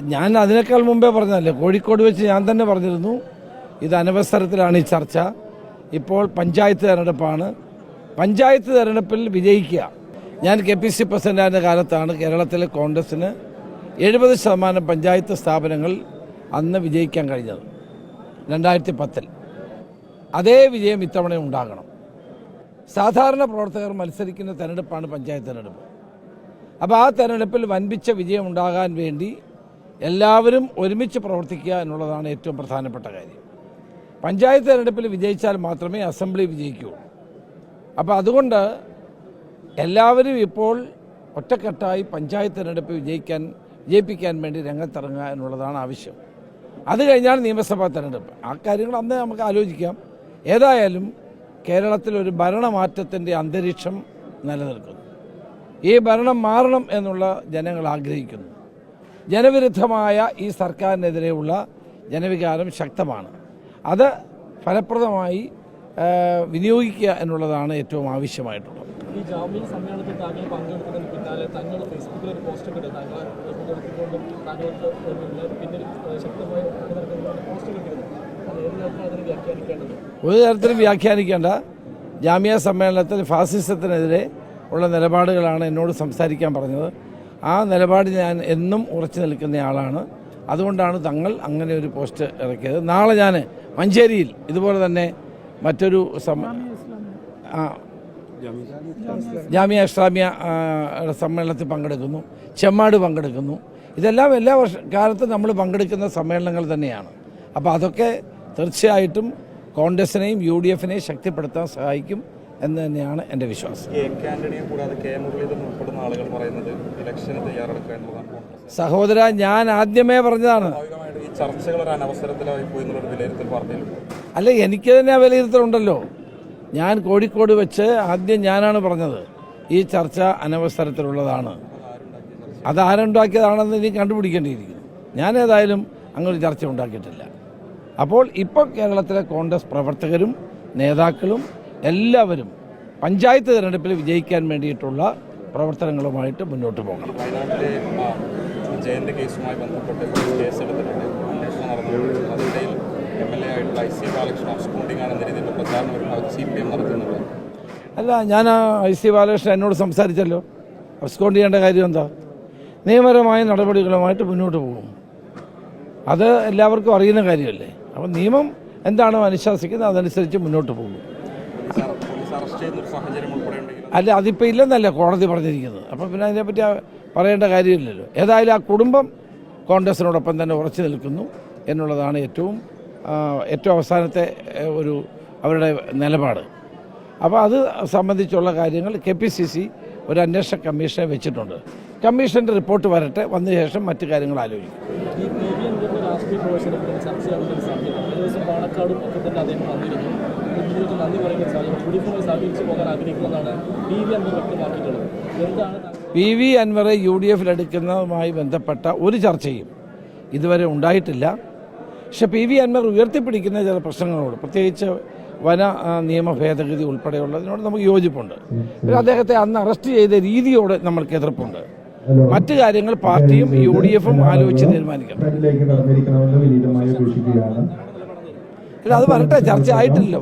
ഞാൻ അതിനേക്കാൾ മുമ്പേ പറഞ്ഞതല്ലേ? കോഴിക്കോട് വെച്ച് ഞാൻ തന്നെ പറഞ്ഞിരുന്നു. ഇത് അനവസരത്തിലാണ് ഈ ചർച്ച. ഇപ്പോൾ പഞ്ചായത്ത് തെരഞ്ഞെടുപ്പാണ്. പഞ്ചായത്ത് തെരഞ്ഞെടുപ്പിൽ വിജയിക്കുക. ഞാൻ കെ പി സി പ്രസിഡന്റായിരുന്ന കാലത്താണ് കേരളത്തിലെ കോൺഗ്രസിന് എഴുപത് ശതമാനം പഞ്ചായത്ത് സ്ഥാപനങ്ങൾ അന്ന് വിജയിക്കാൻ കഴിഞ്ഞത്. രണ്ടായിരത്തി പത്തിൽ അതേ വിജയം ഇത്തവണ ഉണ്ടാകണം. സാധാരണ പ്രവർത്തകർ മത്സരിക്കുന്ന തെരഞ്ഞെടുപ്പാണ് പഞ്ചായത്ത് തെരഞ്ഞെടുപ്പ്. അപ്പോൾ ആ തെരഞ്ഞെടുപ്പിൽ വൻപിച്ച വിജയം ഉണ്ടാകാൻ വേണ്ടി എല്ലാവരും ഒരുമിച്ച് പ്രവർത്തിക്കുക എന്നുള്ളതാണ് ഏറ്റവും പ്രധാനപ്പെട്ട കാര്യം. പഞ്ചായത്ത് തിരഞ്ഞെടുപ്പിൽ വിജയിച്ചാൽ മാത്രമേ അസംബ്ലി വിജയിക്കുകയുള്ളൂ അപ്പോൾ അതുകൊണ്ട് എല്ലാവരും ഇപ്പോൾ ഒറ്റക്കെട്ടായി പഞ്ചായത്ത് തെരഞ്ഞെടുപ്പ് വിജയിക്കാൻ വിജയിപ്പിക്കാൻ വേണ്ടി രംഗത്തിറങ്ങുക എന്നുള്ളതാണ് ആവശ്യം. അത് കഴിഞ്ഞാൽ നിയമസഭാ തിരഞ്ഞെടുപ്പ്. ആ കാര്യങ്ങൾ അന്ന് നമുക്ക് ആലോചിക്കാം. ഏതായാലും കേരളത്തിൽ ഒരു ഭരണമാറ്റത്തിന്റെ അന്തരീക്ഷം നിലനിൽക്കുന്നു. ഈ ഭരണം മാറണം എന്നുള്ള ജനങ്ങൾ ആഗ്രഹിക്കുന്നു. ജനവിരുദ്ധമായ ഈ സർക്കാരിനെതിരെയുള്ള ജനവികാരം ശക്തമാണ്. അത് ഫലപ്രദമായി വിനിയോഗിക്കുക എന്നുള്ളതാണ് ഏറ്റവും ആവശ്യമായിട്ടുള്ളത്. ഈ ജാമ്യ സമ്മേളനത്തിൽ താങ്കൾ പങ്കെടുത്തതിന് പിന്നാലെ താങ്കൾ ഫേസ്ബുക്കിൽ ഒരു പോസ്റ്റ് ഇട്ട് താങ്കൾ പങ്കെടുത്തുകൊണ്ടും താങ്കൾക്ക് പിന്നെ പിന്നിൽ ശക്തമായ പോസ്റ്റ് ഒരു തരത്തിലും വ്യാഖ്യാനിക്കേണ്ട. ജാമ്യ സമ്മേളനത്തിൽ ഫാസിസത്തിനെതിരെ ഉള്ള നിലപാടുകളാണ് എന്നോട് സംസാരിക്കാൻ പറഞ്ഞത്. ആ നിലപാട് ഞാൻ എന്നും ഉറച്ചു നിൽക്കുന്നയാളാണ് അതുകൊണ്ടാണ് തങ്ങൾ അങ്ങനെ ഒരു പോസ്റ്റ് ഇറക്കിയത്. നാളെ ഞാൻ മഞ്ചേരിയിൽ ഇതുപോലെ തന്നെ മറ്റൊരു ജാമ്യ ഇസ്ലാമിയ സമ്മേളനത്തിൽ പങ്കെടുക്കുന്നു. ചെമ്മാട് പങ്കെടുക്കുന്നു. ഇതെല്ലാം എല്ലാ വർഷ കാലത്തും നമ്മൾ പങ്കെടുക്കുന്ന സമ്മേളനങ്ങൾ തന്നെയാണ്. അപ്പോൾ അതൊക്കെ തീർച്ചയായിട്ടും കോൺഗ്രസിനെയും യു ഡി എഫിനെയും ശക്തിപ്പെടുത്താൻ സഹായിക്കും. എന്ന് തന്നെയാണ് എന്റെ വിശ്വാസം. സഹോദര ഞാൻ ആദ്യമേ പറഞ്ഞതാണ്. അല്ല എനിക്ക് തന്നെ ആ വിലയിരുത്തലുണ്ടല്ലോ ഞാൻ കോഴിക്കോട് വെച്ച് ആദ്യം ഞാനാണ് പറഞ്ഞത്. ഈ ചർച്ച അനവസരത്തിലുള്ളതാണ്. അത് ആരുണ്ടാക്കിയതാണെന്ന് ഇനി കണ്ടുപിടിക്കേണ്ടിയിരിക്കുന്നു. ഞാൻ ഏതായാലും അങ്ങനെ ചർച്ച ഉണ്ടാക്കിയിട്ടില്ല. അപ്പോൾ ഇപ്പോൾ കേരളത്തിലെ കോൺഗ്രസ് പ്രവർത്തകരും നേതാക്കളും എല്ലാവരും പഞ്ചായത്ത് തിരഞ്ഞെടുപ്പിൽ വിജയിക്കാൻ വേണ്ടിയിട്ടുള്ള പ്രവർത്തനങ്ങളുമായിട്ട് മുന്നോട്ട് പോകണം. ജയന്റെ കേസുമായി ബന്ധപ്പെട്ട് പോലീസ് കേസെടുത്തിട്ടുണ്ട് അന്വേഷണം നടന്നുകൊണ്ട് അതിനിടയിൽ എം എൽ എ ആയിട്ടുള്ള ഐ സി ബാലകൃഷ്ണൻ അബ്സ്കോണ്ടിംഗ് ആണെന്ന രീതിയിൽ പ്രചാരണം ഒരു സി പി എം നടത്തുന്നുണ്ട്. അല്ല ഞാൻ ഐ സി ബാലകൃഷ്ണൻ എന്നോട് സംസാരിച്ചല്ലോ. അബ്സ്കോണ്ട് ചെയ്യേണ്ട കാര്യം എന്താ? നിയമപരമായ നടപടികളുമായിട്ട് മുന്നോട്ട് പോകും. അത് എല്ലാവർക്കും അറിയുന്ന കാര്യമല്ലേ? അപ്പം നിയമം എന്താണോ അനുശാസിക്കുന്നത് അതനുസരിച്ച് മുന്നോട്ട് പോകും. അല്ല അതിപ്പോൾ ഇല്ലെന്നല്ല കോടതി പറഞ്ഞിരിക്കുന്നത്. അപ്പം പിന്നെ അതിനെപ്പറ്റി പറയേണ്ട കാര്യമില്ലല്ലോ. ഏതായാലും ആ കുടുംബം കോൺഗ്രസിനോടൊപ്പം തന്നെ ഉറച്ചു നിൽക്കുന്നു എന്നുള്ളതാണ് ഏറ്റവും ഏറ്റവും അവസാനത്തെ ഒരു അവരുടെ നിലപാട്. അപ്പോൾ അത് സംബന്ധിച്ചുള്ള കാര്യങ്ങൾ കെ പി സി സി ഒരു അന്വേഷണ കമ്മീഷനെ വെച്ചിട്ടുണ്ട്. കമ്മീഷന്റെ റിപ്പോർട്ട് വരട്ടെ വന്ന ശേഷം മറ്റു കാര്യങ്ങൾ ആലോചിക്കും. ഈ പി വി അൻവറെ യു ഡി എഫിൽ എടുക്കുന്നതുമായി ബന്ധപ്പെട്ട ഒരു ചർച്ചയും ഇതുവരെ ഉണ്ടായിട്ടില്ല. പക്ഷെ പി വി അൻവർ ഉയർത്തിപ്പിടിക്കുന്ന ചില പ്രശ്നങ്ങളോട് പ്രത്യേകിച്ച് വന നിയമ ഭേദഗതി ഉൾപ്പെടെയുള്ളതിനോട് നമുക്ക് യോജിപ്പുണ്ട്. പിന്നെ അദ്ദേഹത്തെ അന്ന് അറസ്റ്റ് ചെയ്ത രീതിയോട് നമ്മൾക്ക് എതിർപ്പുണ്ട്. മറ്റു കാര്യങ്ങൾ പാർട്ടിയും യു ഡി എഫും ആലോചിച്ച് തീരുമാനിക്കണം. അത് വരട്ടെ ചർച്ച ആയിട്ടില്ല